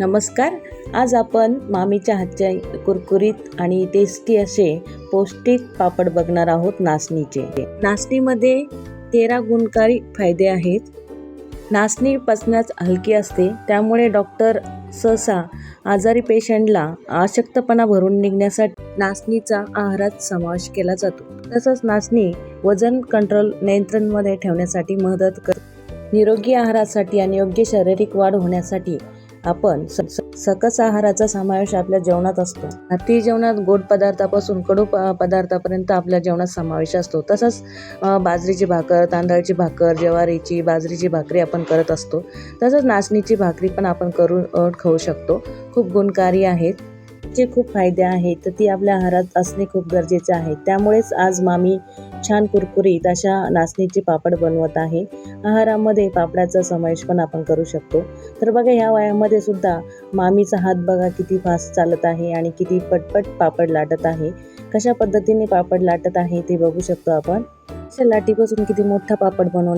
नमस्कार. आज आपण मामीच्या हातच्या कुरकुरीत आणि टेस्टी असे पौष्टिक पापड बघणार आहोत नाचणीचे. नाचणीमध्ये तेरा गुणकारी फायदे आहेत. नाचणी पचण्यास हलकी असते. त्यामुळे डॉक्टर सहसा आजारी पेशंटला अशक्तपणा भरून निघण्यासाठी नाचणीचा आहारात समावेश केला जातो. तसंच नाचणी वजन कंट्रोल नियंत्रणमध्ये ठेवण्यासाठी मदत करते. निरोगी आहारासाठी आणि योग्य शारीरिक वाढ होण्यासाठी आपण स- सकस आहाराचा समावेश आपल्या जेवणात असतो. भारतीय जेवणात गोड पदार्थापासून कडू पदार्थापर्यंत आपल्या जेवणात समावेश असतो. तसंच बाजरीची भाकर तांदळाची भाकर ज्वारीची बाजरीची भाकरी आपण करत असतो. तसंच नाचणीची भाकरी पण आपण करून खाऊ शकतो. खूप गुणकारी आहेत. चे खूप फायदे आहेत तर ती आपल्या आहारात असणे खूप गरजेचे आहे. त्यामुळेच आज मामी छान कुरकुरीत अशा नाचणीचे पापड बनवत आहे. आहारामध्ये पापडाचा समावेश पण आपण करू शकतो. तर बघा ह्या वयामध्ये सुद्धा मामीचा हात बघा किती फास्ट चालत आहे आणि किती पटपट पापड लाटत आहे. कशा पद्धतीने पापड लाटत आहे ते बघू शकतो आपण. लाटीपासून किती मोठा पापड बनवणं